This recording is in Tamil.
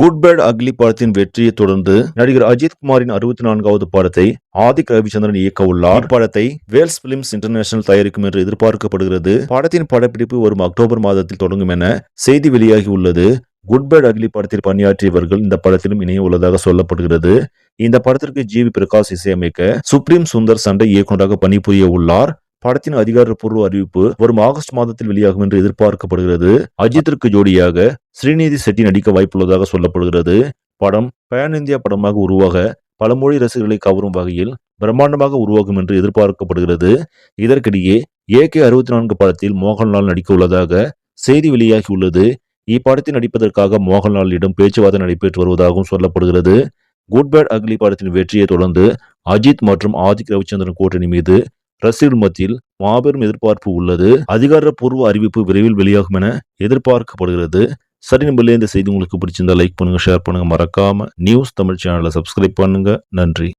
குட் பேட் அக்லி படத்தின் வெற்றியை தொடர்ந்து நடிகர் அஜித் குமாரின் அறுபத்தி நான்காவது படத்தை ஆதிக் ரவிச்சந்திரன் இயக்க உள்ளார் படத்தை வேல்ஸ் பிலிம்ஸ் இன்டர்நேஷனல் தயாரிக்கும் என்று எதிர்பார்க்கப்படுகிறது. படத்தின் படப்பிடிப்பு வரும் அக்டோபர் மாதத்தில் தொடங்கும் என செய்தி வெளியாகி உள்ளது. குட் பேட் அக்லி படத்தில் பணியாற்றியவர்கள் இந்த படத்திலும் இணைய உள்ளதாக சொல்லப்படுகிறது. இந்த படத்திற்கு ஜி வி பிரகாஷ் இசையமைக்க சுப்ரீம் சுந்தர் சண்டை இயக்குநராக பணிபுரிய உள்ளார். படத்தின் அதிகாரப்பூர்வ அறிவிப்பு வரும் ஆகஸ்ட் மாதத்தில் வெளியாகும் என்று எதிர்பார்க்கப்படுகிறது. அஜித்திற்கு ஜோடியாக ஸ்ரீநிதி செட்டி நடிக்க வாய்ப்புள்ளதாக சொல்லப்படுகிறது. படம் பேன் இந்தியா படமாக உருவாக பலமொழி ரசிகர்களை கவரும் வகையில் பிரம்மாண்டமாக உருவாகும் என்று எதிர்பார்க்கப்படுகிறது. இதற்கிடையே ஏ கே அறுபத்தி நான்கு படத்தில் மோகன்லால் நடிக்க உள்ளதாக செய்தி வெளியாகி உள்ளது இப்படத்தில் நடிப்பதற்காக மோகன்லாலிடம் பேச்சுவார்த்தை நடைபெற்று வருவதாகவும் சொல்லப்படுகிறது. குட் பேட் அக்லி படத்தின் வெற்றியை தொடர்ந்து அஜித் மற்றும் ஆதிக் ரவிச்சந்திரன் கூட்டணி மீது ரசிகர்கள் மத்தியில் மாபெரும் எதிர்பார்ப்பு உள்ளது. அதிகாரப்பூர்வ அறிவிப்பு விரைவில் வெளியாகும் என எதிர்பார்க்கப்படுகிறது. சரி நம்பர்ல இந்த செய்தி உங்களுக்கு பிடிச்சிருந்தா லைக் பண்ணுங்க ஷேர் பண்ணுங்க. மறக்காம நியூஸ் தமிழ் சேனலை சப்ஸ்கிரைப் பண்ணுங்க. நன்றி.